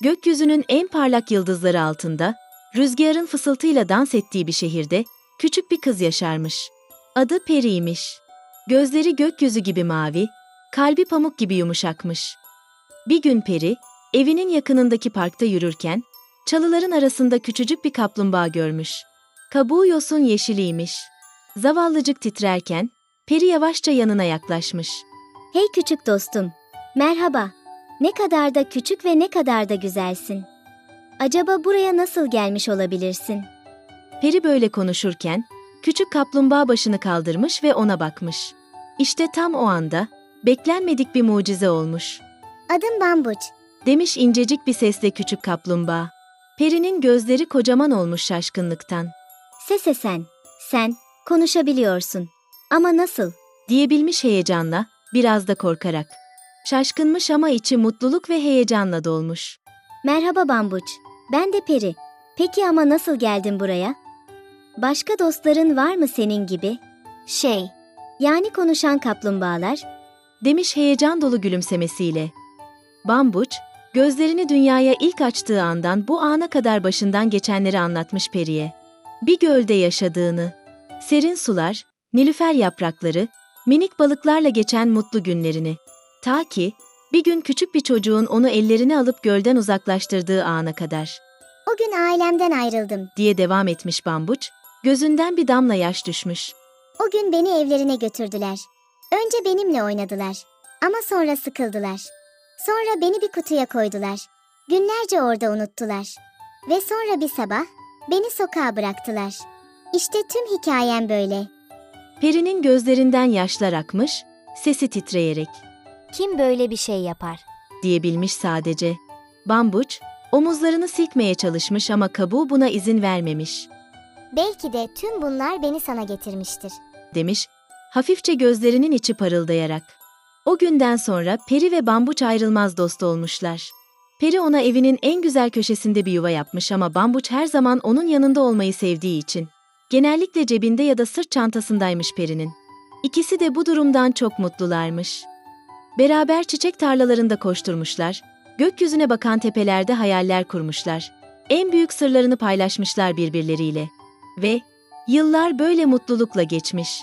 Gökyüzünün en parlak yıldızları altında, rüzgarın fısıltıyla dans ettiği bir şehirde küçük bir kız yaşarmış. Adı Peri'ymiş. Gözleri gökyüzü gibi mavi, kalbi pamuk gibi yumuşakmış. Bir gün Peri, evinin yakınındaki parkta yürürken, çalıların arasında küçücük bir kaplumbağa görmüş. Kabuğu yosun yeşiliymiş. Zavallıcık titrerken, Peri yavaşça yanına yaklaşmış. Hey küçük dostum. Merhaba. Ne kadar da küçük ve ne kadar da güzelsin. Acaba buraya nasıl gelmiş olabilirsin? Peri böyle konuşurken, küçük kaplumbağa başını kaldırmış ve ona bakmış. İşte tam o anda, beklenmedik bir mucize olmuş. Adım Bambuç. Demiş incecik bir sesle küçük kaplumbağa. Peri'nin gözleri kocaman olmuş şaşkınlıktan. Sese sen. Sen konuşabiliyorsun. Ama nasıl? Diyebilmiş heyecanla, biraz da korkarak. Şaşkınmış ama içi mutluluk ve heyecanla dolmuş. Merhaba Bambuç. Ben de Peri. Peki ama nasıl geldin buraya? Başka dostların var mı senin gibi? Şey, yani konuşan kaplumbağalar? Demiş heyecan dolu gülümsemesiyle. Bambuç, gözlerini dünyaya ilk açtığı andan bu ana kadar başından geçenleri anlatmış Peri'ye. Bir gölde yaşadığını, serin sular, nilüfer yaprakları, minik balıklarla geçen mutlu günlerini. Ta ki, bir gün küçük bir çocuğun onu ellerine alıp gölden uzaklaştırdığı ana kadar, O gün ailemden ayrıldım. diye devam etmiş Bambuç, gözünden bir damla yaş düşmüş. O gün beni evlerine götürdüler. Önce benimle oynadılar. Ama sonra sıkıldılar. Sonra beni bir kutuya koydular. Günlerce orada unuttular. Ve sonra bir sabah beni sokağa bıraktılar. İşte tüm hikayem böyle. Peri'nin gözlerinden yaşlar akmış, sesi titreyerek. Kim böyle bir şey yapar? diyebilmiş sadece. Bambuç, omuzlarını silkmeye çalışmış ama kabuğu buna izin vermemiş, Belki de tüm bunlar beni sana getirmiştir. demiş, hafifçe gözlerinin içi parıldayarak. O günden sonra Peri ve Bambuç ayrılmaz dost olmuşlar. Peri ona evinin en güzel köşesinde bir yuva yapmış ama Bambuç her zaman onun yanında olmayı sevdiği için. Genellikle cebinde ya da sırt çantasındaymış Peri'nin. İkisi de bu durumdan çok mutlularmış. Beraber çiçek tarlalarında koşturmuşlar, gökyüzüne bakan tepelerde hayaller kurmuşlar. En büyük sırlarını paylaşmışlar birbirleriyle. Ve yıllar böyle mutlulukla geçmiş.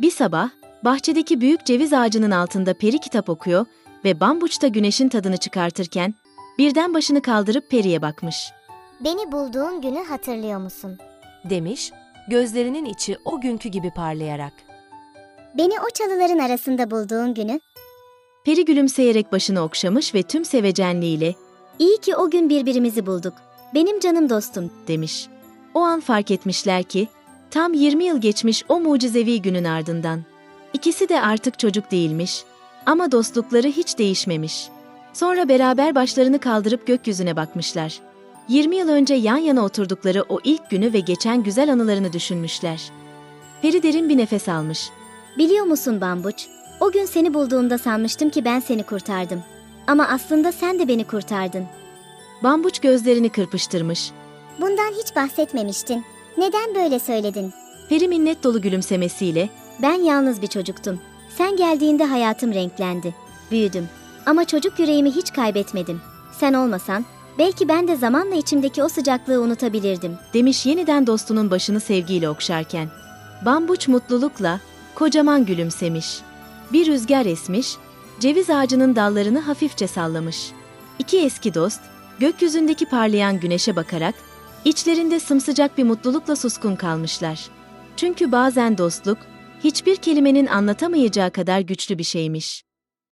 Bir sabah, bahçedeki büyük ceviz ağacının altında peri kitap okuyor ve bambuçta güneşin tadını çıkartırken, birden başını kaldırıp periye bakmış. Beni bulduğun günü hatırlıyor musun? demiş, gözlerinin içi o günkü gibi parlayarak. Beni o çalıların arasında bulduğun günü Peri gülümseyerek başını okşamış ve tüm sevecenliğiyle İyi ki o gün birbirimizi bulduk. Benim canım dostum. demiş. O an fark etmişler ki, tam 20 yıl geçmiş o mucizevi günün ardından. İkisi de artık çocuk değilmiş ama dostlukları hiç değişmemiş. Sonra beraber başlarını kaldırıp gökyüzüne bakmışlar. 20 yıl önce yan yana oturdukları o ilk günü ve geçen güzel anılarını düşünmüşler. Peri derin bir nefes almış. Biliyor musun Bambuç? O gün seni bulduğumda sanmıştım ki ben seni kurtardım. Ama aslında sen de beni kurtardın. Bambuç gözlerini kırpıştırmış. Bundan hiç bahsetmemiştin. Neden böyle söyledin? Peri minnet dolu gülümsemesiyle Ben yalnız bir çocuktum. Sen geldiğinde hayatım renklendi. Büyüdüm. Ama çocuk yüreğimi hiç kaybetmedim. Sen olmasan belki ben de zamanla içimdeki o sıcaklığı unutabilirdim. demiş yeniden dostunun başını sevgiyle okşarken. Bambuç mutlulukla, kocaman gülümsemiş. Bir rüzgar esmiş, ceviz ağacının dallarını hafifçe sallamış. İki eski dost, gökyüzündeki parlayan güneşe bakarak, içlerinde sımsıcak bir mutlulukla suskun kalmışlar. Çünkü bazen dostluk, hiçbir kelimenin anlatamayacağı kadar güçlü bir şeymiş.